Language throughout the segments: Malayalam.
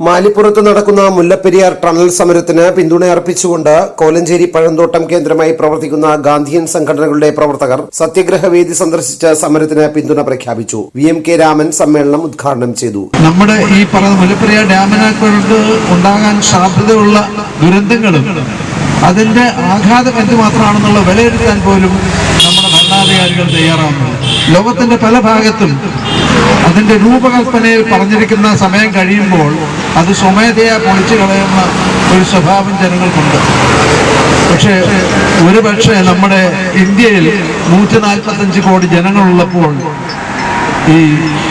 മാലിപ്പുറത്ത് നടക്കുന്ന മുല്ലപ്പെരിയാർ ടണൽ സമരത്തിന് പിന്തുണയർപ്പിച്ചുകൊണ്ട് കോലഞ്ചേരി പഴന്തോട്ടം കേന്ദ്രമായി പ്രവർത്തിക്കുന്ന ഗാന്ധിയൻ സംഘടനകളുടെ പ്രവർത്തകർ സത്യഗ്രഹവേദി സന്ദർശിച്ച് സമരത്തിന് പിന്തുണ പ്രഖ്യാപിച്ചു. വി എം കെ രാമൻ സമ്മേളനം ഉദ്ഘാടനം ചെയ്തു. നമ്മുടെ ഈ പറഞ്ഞ മുല്ലപ്പെരിയാർ ഡാമിനെ ഉണ്ടാകാൻ സാധ്യതയുള്ള ദുരന്തങ്ങളും അതിന്റെ ആഘാതം എന്തുമാത്രമാണെന്നുള്ള വിലയിരുത്താൻ പോലും നമ്മുടെ ഭരണാധികാരികൾ തയ്യാറാവുന്നത് ലോകത്തിന്റെ പല ഭാഗത്തും അതിന്റെ രൂപകൽപ്പനയിൽ പറഞ്ഞിരിക്കുന്ന സമയം കഴിയുമ്പോൾ അത് സ്വമേധയാ പൊളിച്ചു കളയുന്ന ഒരു സ്വഭാവം ജനങ്ങൾക്കുണ്ട്. പക്ഷേ ഒരു പക്ഷേ നമ്മുടെ ഇന്ത്യയിൽ നൂറ്റി നാൽപ്പത്തഞ്ച് കോടി ജനങ്ങളുള്ളപ്പോൾ ഈ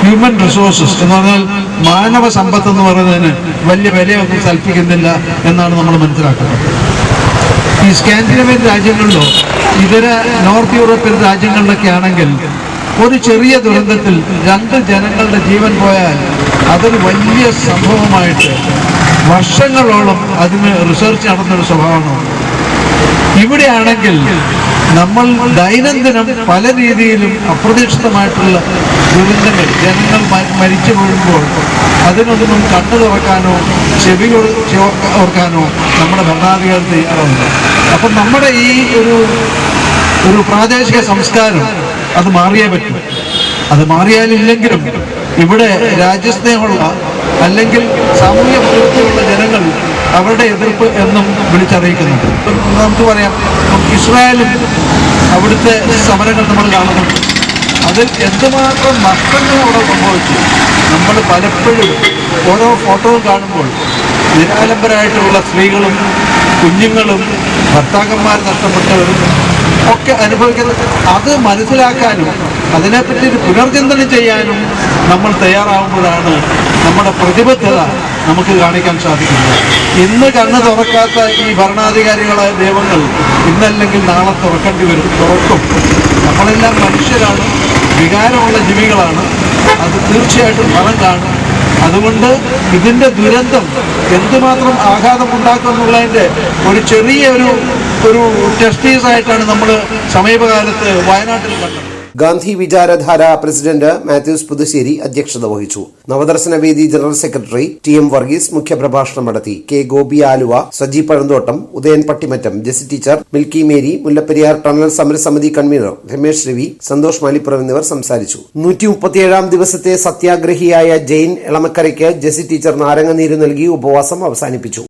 ഹ്യൂമൻ റിസോഴ്സസ് എന്ന് പറഞ്ഞാൽ മാനവ സമ്പത്ത് എന്ന് പറയുന്നതിന് വലിയ വിലയൊന്നും കൽപ്പിക്കുന്നില്ല എന്നാണ് നമ്മൾ മനസ്സിലാക്കുന്നത്. ഈ സ്കാൻഡിനേവിയൻ രാജ്യങ്ങളിലോ ഇതര നോർത്ത് യൂറോപ്യൻ രാജ്യങ്ങളിലൊക്കെ ആണെങ്കിൽ ഒരു ചെറിയ ദുരന്തത്തിൽ രണ്ട് ജനങ്ങളുടെ ജീവൻ പോയാൽ അതൊരു വലിയ സംഭവമായിട്ട് വർഷങ്ങളോളം അതിന് റിസർച്ച് നടന്നൊരു സ്വഭാവമാണ്. ഇവിടെയാണെങ്കിൽ നമ്മൾ ദൈനംദിനം പല രീതിയിലും അപ്രതീക്ഷിതമായിട്ടുള്ള ദുരന്തങ്ങൾ ജനങ്ങൾ മരിച്ചു പോകുമ്പോൾ അതിനൊന്നും കണ്ണു തുറക്കാനോ ചെവി ഓർക്കാനോ നമ്മുടെ ഭരണാധികാരി തയ്യാറാവുന്നു അപ്പം നമ്മുടെ ഈ ഒരു ഒരു പ്രാദേശിക സംസ്കാരം അത് മാറിയേ പറ്റും. അത് മാറിയാലില്ലെങ്കിലും ഇവിടെ രാജ്യസ്നേഹമുള്ള അല്ലെങ്കിൽ സാമൂഹ്യ പ്രവൃത്തിയുള്ള ജനങ്ങൾ അവരുടെ എതിർപ്പ് എന്നും വിളിച്ചറിയിക്കുന്നുണ്ട്. നമുക്ക് പറയാം ഇസ്രായേലും അവിടുത്തെ സമരങ്ങൾ നമ്മൾ കാണുന്നുണ്ട്. അതിൽ എന്തുമാത്രം നഷ്ടങ്ങൾ അവിടെ സംഭവിച്ചു? നമ്മൾ പലപ്പോഴും ഓരോ ഫോട്ടോ കാണുമ്പോൾ നിരാലംബരായിട്ടുള്ള സ്ത്രീകളും കുഞ്ഞുങ്ങളും ഭർത്താക്കന്മാർ നഷ്ടപ്പെട്ടവരും ഒക്കെ അനുഭവിക്കുന്നത്. അത് മനസ്സിലാക്കാനും അതിനെപ്പറ്റി ഒരു പുനർചിന്തനം ചെയ്യാനും നമ്മൾ തയ്യാറാവുമ്പോഴാണ് നമ്മുടെ പ്രതിബദ്ധത നമുക്ക് കാണിക്കാൻ സാധിക്കുന്നത്. ഇന്ന് കണ്ണ് തുറക്കാത്ത ഈ ഭരണാധികാരികളായ ദൈവങ്ങൾ ഇന്നല്ലെങ്കിൽ നാളെ തുറക്കേണ്ടി വരും. തുറക്കും. നമ്മളെല്ലാം മനുഷ്യരാണ്. വികാരമുള്ള ജീവികളാണ്. അത് തീർച്ചയായിട്ടും ഫലം കാണും. അതുകൊണ്ട് ഇതിന്റെ ദുരന്തം എന്തുമാത്രം ആഘാതം ഉണ്ടാക്കും ഒരു ചെറിയ ഒരു ഒരു ടെസ്റ്റീസ് ആയിട്ടാണ് നമ്മൾ സമീപകാലത്ത് വയനാട്ടിൽ കണ്ടത്. ഗാന്ധി വിചാരധാര പ്രസിഡന്റ് മാത്യൂസ് പുതുശ്ശേരി അധ്യക്ഷത വഹിച്ചു. നവദർശന വേദി general secretary T M Varghese മുഖ്യപ്രഭാഷണം നടത്തി. K Gopi Aluva Saji Pazhanthottam Udayan Pattimattam Jessy teacher Milky Mary Mullaperiyar tunnel സമരസമിതി കൺവീനർ രമേശ് രവി സന്തോഷ് മാലിപ്പുറം എന്നിവർ സംസാരിച്ചു. നൂറ്റി മുപ്പത്തിയേഴാം ദിവസത്തെ സത്യാഗ്രഹിയായ ജെയിൻ എളമക്കരയ്ക്ക് ജെസി ടീച്ചർ നാരങ്ങനീര് നൽകി ഉപവാസം അവസാനിപ്പിച്ചു.